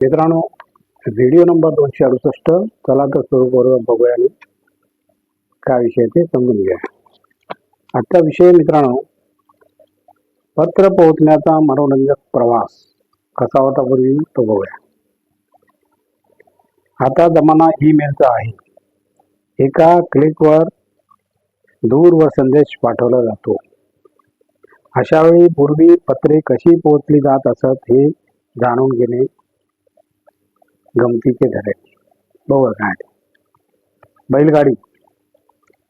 मित्रांनो video number दोनशे अडुसष्ट चला तर सुरू करू बघूया आणि काय विषय ते समजून घ्या आजचा विषय मित्रांनो पत्र पोहोचण्याचा मनोरंजक प्रवास कसा होता पूर्वी तो बघूया. आता जमाना ईमेलचा आहे. एका क्लिकवर दूर व संदेश पाठवला जातो. अशावेळी पूर्वी पत्रे कशी पोहोचली जात असत हे जाणून घेणे गमतीचे ठरेल बघा काय बैलगाडी.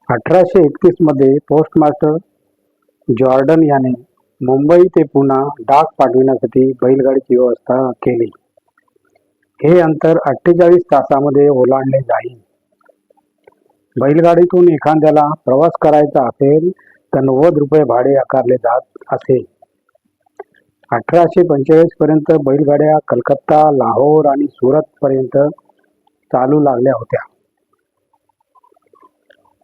अठराशे एकतीसमध्ये पोस्टमास्टर जॉर्डन याने मुंबई ते पुन्हा डाक पाठविण्यासाठी बैलगाडीची व्यवस्था केली. हे अंतर अठ्ठेचाळीस तासामध्ये ओलांडले जाईल. बैलगाडीतून एखाद्याला प्रवास करायचा असेल तर नव्वद रुपये भाडे आकारले जात असे अठराशे पंचेचाळीस पर्यंत बैलगाड्या कलकत्ता लाहोर आणि सुरत पर्यंत चालू लागल्या होत्या.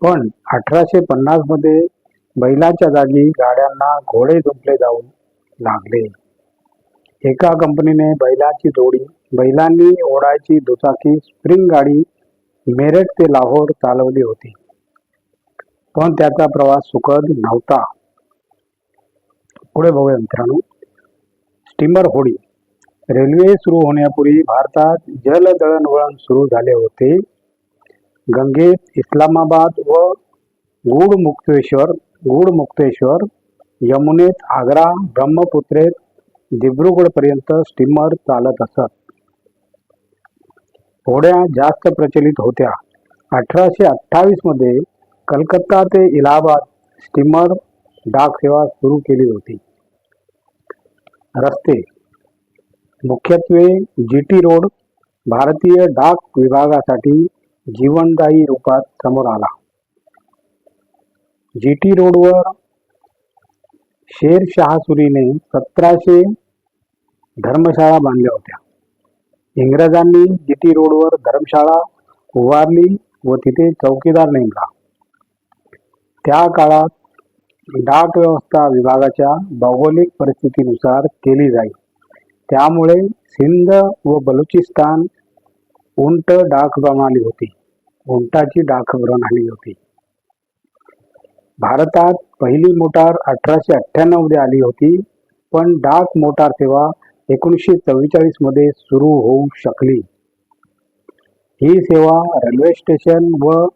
पण अठराशे पन्नासमध्ये बैलाच्या जागी गाड्यांना घोडे जुंपले जाऊ लागले. एका कंपनीने बैलाची जोडी बैलांनी ओढायची दुचाकी स्प्रिंग गाडी मेरठ ते लाहोर चालवली होती. पण त्याचा प्रवास सुखद नव्हता. पुढे बघूया मित्रांनो. स्टीमर होडी रेल्वे सुरू होण्यापूर्वी भारतात जलदळणवळण सुरू झाले होते. गंगेत इस्लामाबाद व गूढमुक्तेश्वर गूढमुक्तेश्वर यमुनेत आग्रा ब्रह्मपुत्रेत दिब्रुगडपर्यंत स्टीमर चालत असत. होड्या जास्त प्रचलित होत्या. अठराशे अठ्ठावीसमध्ये कलकत्ता ते इलाहाबाद स्टीमर डाक सेवा सुरू केली होती. रस्ते. मुख्यत्वे जी टी रोड भारतीय डाक विभागासाठी जीवनदायी रूपात समोर आला. जी टी रोडवर शेर सुरीने सतराशे धर्मशाळा बांधल्या होत्या. इंग्रजांनी जी टी रोडवर धर्मशाळा उभारली व तिथे चौकीदार नेमला. त्या काळात डाक व्यवस्था विभागाच्या भौगोलिक परिस्थितीनुसार केली जाईल. त्यामुळे सिंध व बलुचिस्तान उंट डाक प्रणाली होती. उंटाची डाक प्रणाली होती. भारतात पहिली मोटार अठराशे अठ्ठ्याण्णवमध्ये आली होती पण डाक मोटार सेवा एकोणीसशे चव्वेचाळीसमध्ये सुरू होऊ शकली. ही सेवा रेल्वे स्टेशन व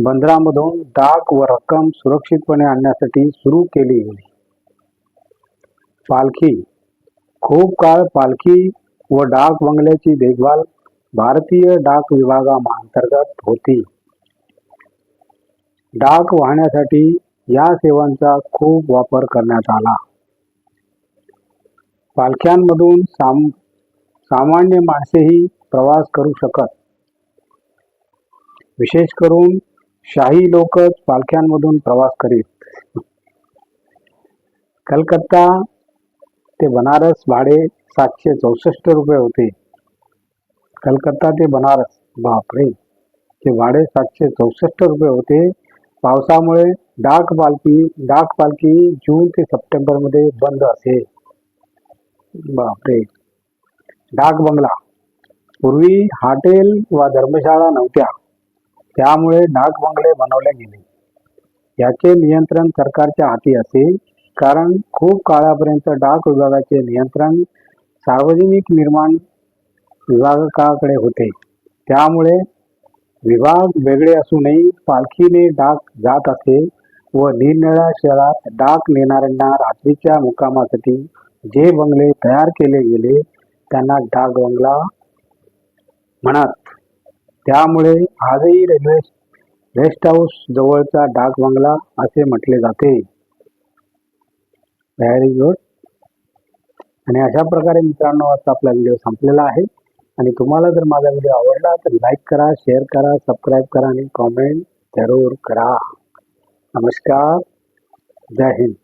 बंदरामधून डाक व रक्कम सुरक्षितपणे आणण्यासाठी सुरू केली गेली. पालखी खूप काळ पालखी व डाक बंगल्याची देखभाल भारतीय डाक विभागाअंतर्गत होती. डाक वाहण्यासाठी या सेवांचा खूप वापर करण्यात आला. पालख्यांमधून साम सामान्य माणसेही प्रवास करू शकत. विशेष करून शाही लोकच पालख्यांमधून प्रवास करीत. कलकत्ता ते बनारस भाडे सातशे चौसष्ट रुपये होते. कलकत्ता ते बनारस बापरे! ते भाडे सातशे चौसष्ट रुपये होते. पावसामुळे डाक पालखी डाक पालखी जून ते सप्टेंबरमध्ये बंद असेल. बापरे! डाक बंगला. पूर्वी हॉटेल वा धर्मशाळा नव्हत्या. त्यामुळे डाक बंगले बनवले गेले. याचे नियंत्रण सरकारच्या हाती असे कारण खूप काळापर्यंत डाक विभागाचे नियंत्रण सार्वजनिक निर्माण विभागाकडे होते. त्यामुळे विभाग वेगळे असूनही पालखीने डाक जात असे व निरनिळ्या शहरात डाक नेणाऱ्यांना रात्रीच्या मुक्कामासाठी जे बंगले तयार केले गेले त्यांना डाक बंगला म्हणत त्यामुळे आजही रेल्वे रेस्ट हाऊस जवळचा डाक बंगला असे म्हटले जाते. व्हेरी गुड आणि अशा प्रकारे मित्रांनो आजचा आपला व्हिडिओ संपलेला आहे. आणि तुम्हाला जर माझा व्हिडिओ आवडला तर लाईक करा शेअर करा सबस्क्राईब करा आणि कॉमेंट जरूर करा. नमस्कार. जय हिंद.